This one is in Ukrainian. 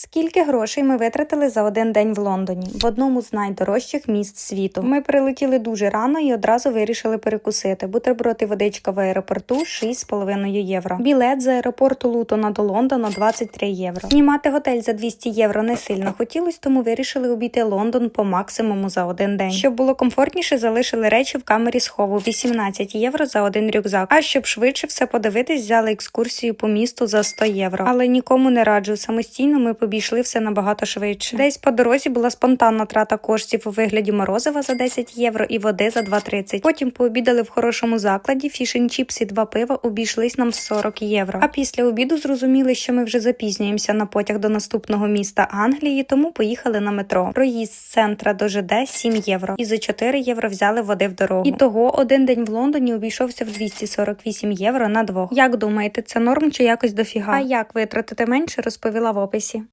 Скільки грошей ми витратили за один день в Лондоні, в одному з найдорожчих міст світу. Ми прилетіли дуже рано і одразу вирішили перекусити. Бутерброд і водичка в аеропорту 6,5 євро. Білет з аеропорту Лутона до Лондона 23 євро. Знімати готель за 200 євро не сильно хотілось, тому вирішили обійти Лондон по максимуму за один день. Щоб було комфортніше, залишили речі в камері схову 18 євро за один рюкзак. А щоб швидше все подивитись, взяли екскурсію по місту за 100 євро. Але нікому не раджу. Самостійно ми обійшли все набагато швидше. Десь по дорозі була спонтанна трата коштів у вигляді морозива за 10 євро і води за 2,30. Потім пообідали в хорошому закладі, фішн-чіпс і два пива обійшлись нам в 40 євро. А після обіду зрозуміли, що ми вже запізнюємося на потяг до наступного міста Англії, тому поїхали на метро. Проїзд з центра до ЖД 7 євро. І за 4 євро взяли води в дорогу. І того один день в Лондоні обійшовся в 248 євро на двох. Як думаєте, це норм чи якось дофіга? А як витратити менше, розповіла в описі.